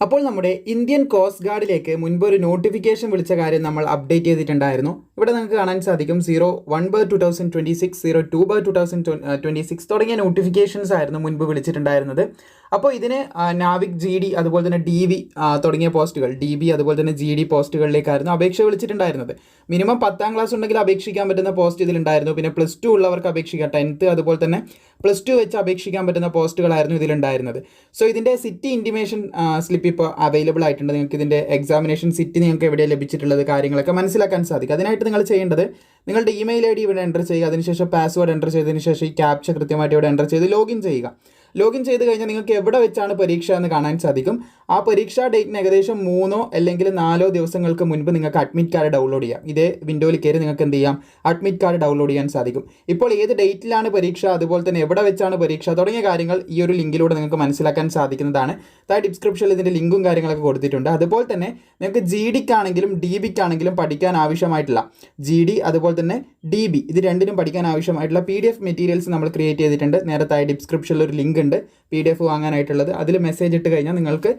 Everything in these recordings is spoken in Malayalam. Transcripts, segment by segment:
അപ്പോൾ നമ്മുടെ ഇന്ത്യൻ കോസ്റ്റ് ഗാർഡിലേക്ക് മുൻപ് ഒരു നോട്ടിഫിക്കേഷൻ വിളിച്ച കാര്യം നമ്മൾ അപ്ഡേറ്റ് ചെയ്തിട്ടുണ്ടായിരുന്നു. ഇവിടെ നിങ്ങൾക്ക് കാണാൻ സാധിക്കും zero one bar two thousand twenty six zero two bar two thousand twenty six തുടങ്ങിയ നോട്ടിഫിക്കേഷൻസ് ആയിരുന്നു മുൻപ് വിളിച്ചിട്ടുണ്ടായിരുന്നത്. അപ്പോൾ ഇതിന് നാവിക് ജി ഡി അതുപോലെ തന്നെ ഡി വി തുടങ്ങിയ പോസ്റ്റുകൾ ഡി ബി അതുപോലെ തന്നെ ജി ഡി പോസ്റ്റുകളിലേക്കായിരുന്നു അപേക്ഷ വിളിച്ചിട്ടുണ്ടായിരുന്നത്. മിനിമം പത്താം ക്ലാസ് ഉണ്ടെങ്കിൽ അപേക്ഷിക്കാൻ പറ്റുന്ന പോസ്റ്റ് ഇതിലുണ്ടായിരുന്നു. പിന്നെ പ്ലസ് ടു ഉള്ളവർക്ക് അപേക്ഷിക്കാം. ടെൻത്ത് അതുപോലെ തന്നെ പ്ലസ് ടു വെച്ച് അപേക്ഷിക്കാൻ പറ്റുന്ന പോസ്റ്റുകളായിരുന്നു ഇതിലുണ്ടായിരുന്നത്. സോ ഇതിന്റെ സിറ്റി ഇന്റിമേഷൻ സ്ലിപ്പ് ഇപ്പോൾ അവൈലബിൾ ആയിട്ടുണ്ട്. നിങ്ങൾക്ക് ഇതിന്റെ എക്സാമിനേഷൻ സിറ്റ് നിങ്ങൾക്ക് എവിടെ ലഭിച്ചിട്ടുള്ളത് കാര്യങ്ങളൊക്കെ മനസ്സിലാക്കാൻ സാധിക്കും. അതിനായിട്ട് നിങ്ങൾ ചെയ്യേണ്ടത് നിങ്ങളുടെ ഇമെയിൽ ഐ ഡി ഇവിടെ എന്റർ ചെയ്യുക. അതിനുശേഷം പാസ്വേഡ് എന്റർ ചെയ്തതിന് ശേഷം ഈ ക്യാപ്ച കൃത്യമായിട്ട് ഇവിടെ എന്റർ ചെയ്ത് ലോഗിൻ ചെയ്യുക. ലോഗിൻ ചെയ്ത് കഴിഞ്ഞാൽ നിങ്ങൾക്ക് എവിടെ വെച്ചാണ് പരീക്ഷ എന്ന് കാണാൻ സാധിക്കും. ആ പരീക്ഷാ ഡേറ്റിന് ഏകദേശം മൂന്നോ അല്ലെങ്കിൽ നാലോ ദിവസങ്ങൾക്ക് മുൻപ് നിങ്ങൾക്ക് അഡ്മിറ്റ് കാർഡ് ഡൗൺലോഡ് ചെയ്യാം. ഇതേ വിൻഡോയിൽ കയറി നിങ്ങൾക്ക് എന്ത് ചെയ്യാം? അഡ്മിറ്റ് കാർഡ് ഡൗൺലോഡ് ചെയ്യാൻ സാധിക്കും. ഇപ്പോൾ ഏത് ഡേറ്റിലാണ് പരീക്ഷ? അതുപോലെ തന്നെ എവിടെ വെച്ചാണ് പരീക്ഷ? തുടങ്ങിയ കാര്യങ്ങൾ ഈ ഒരു ലിങ്കിലൂടെ നിങ്ങൾക്ക് മനസ്സിലാക്കാൻ സാധിക്കുന്നതാണ്. താഴെ ഡിസ്ക്രിപ്ഷനിൽ ഇതിന്റെ ലിങ്കും കാര്യങ്ങളൊക്കെ കൊടുത്തിട്ടുണ്ട്. അതുപോലെ തന്നെ നിങ്ങൾക്ക് ജി ഡിക്കാണെങ്കിലും ഡി ബിക്കാണെങ്കിലും പഠിക്കാൻ ആവശ്യമായിട്ടുള്ള ജി ഡി അതുപോലെ തന്നെ ഡി ബി ഇത് രണ്ടിനും പഠിക്കാൻ ആവശ്യമായിട്ടുള്ള പി ഡി എഫ് മെറ്റീരിയൽസ് നമ്മൾ ക്രിയേറ്റ് ചെയ്തിട്ടുണ്ട്. നേരത്തെ ഡിസ്ക്രിപ്ഷനിൽ ഒരു ലിങ്ക് ഉണ്ട് പി ഡി എഫ് വാങ്ങാനായിട്ടുള്ളത്. അതിൽ മെസ്സേജ് ഇട്ട് കഴിഞ്ഞാൽ നിങ്ങൾക്ക്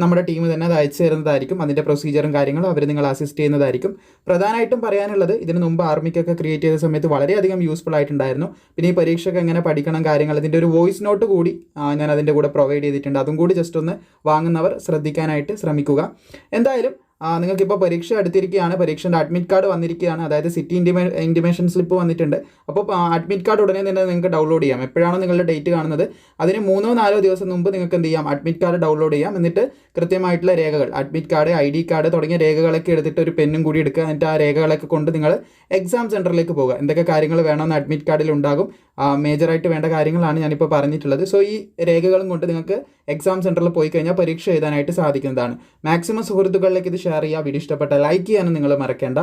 നമ്മുടെ ടീം തന്നെ അത് അയച്ചു തരുന്നതായിരിക്കും. അതിന്റെ പ്രൊസീജിയറും കാര്യങ്ങളും അവർ നിങ്ങൾ അസിസ്റ്റ് ചെയ്യുന്നതായിരിക്കും. പ്രധാനമായിട്ടും പറയാനുള്ളത് ഇതിന് മുമ്പ് ആർമിക്കൊക്കെ ക്രിയേറ്റ് ചെയ്ത സമയത്ത് വളരെയധികം യൂസ്ഫുൾ ആയിട്ടുണ്ടായിരുന്നു. പിന്നെ ഈ പരീക്ഷയ്ക്ക് എങ്ങനെ പഠിക്കണം കാര്യങ്ങൾ ഇതിന്റെ ഒരു വോയിസ് നോട്ട് കൂടി ഞാൻ അതിന്റെ കൂടെ പ്രൊവൈഡ് ചെയ്തിട്ടുണ്ട്. അതും കൂടി ജസ്റ്റ് ഒന്ന് വാങ്ങുന്നവർ ശ്രദ്ധിക്കാനായിട്ട് ശ്രമിക്കുക. എന്തായാലും നിങ്ങൾക്കിപ്പോൾ പരീക്ഷ അടുത്തിരിക്കുകയാണ് പരീക്ഷേന്റെ അഡ്മിറ്റ് കാർഡ് വന്നിരിക്കുകയാണ്. അതായത് സിറ്റി ഇന്റിമേ ഇന്റിമേഷൻ സ്ലിപ്പ് വന്നിട്ടുണ്ട്. അപ്പോൾ അഡ്മിറ്റ് കാർഡ് ഉടനെ തന്നെ നിങ്ങൾക്ക് ഡൗൺലോഡ് ചെയ്യാം. എപ്പോഴാണോ നിങ്ങളുടെ ഡേറ്റ് കാണുന്നത് അതിന് മൂന്നോ നാലോ ദിവസം മുമ്പ് നിങ്ങൾക്ക് എന്ത് ചെയ്യാം? അഡ്മിറ്റ് കാർഡ് ഡൗൺലോഡ് ചെയ്യാം. എന്നിട്ട് കൃത്യമായിട്ടുള്ള രേഖകൾ admit card I D card തുടങ്ങിയ രേഖകളൊക്കെ എടുത്തിട്ട് ഒരു പെന്നും കൂടി എടുക്കുക. എന്നിട്ട് ആ രേഖകളൊക്കെ കൊണ്ട് നിങ്ങൾ എക്സാം സെന്ററിലേക്ക് പോകുക എന്തൊക്കെ കാര്യങ്ങൾ വേണമെന്ന് അഡ്മിറ്റ് കാർഡിൽ ഉണ്ടാകും. മേജറായിട്ട് വേണ്ട കാര്യങ്ങളാണ് ഞാനിപ്പോൾ പറഞ്ഞിട്ടുള്ളത്. സോ ഈ രേഖകളും കൊണ്ട് നിങ്ങൾക്ക് എക്സാം സെന്ററിൽ പോയി കഴിഞ്ഞാൽ പരീക്ഷ എഴുതാനായിട്ട് സാധിക്കുന്നതാണ്. മാക്സിമം സുഹൃത്തുക്കളിലേക്ക് ഇത് ഷെയർ ചെയ്യുക വീഡിയോ ഇഷ്ടപ്പെട്ട ലൈക്ക് ചെയ്യാനും നിങ്ങൾ മറക്കേണ്ട.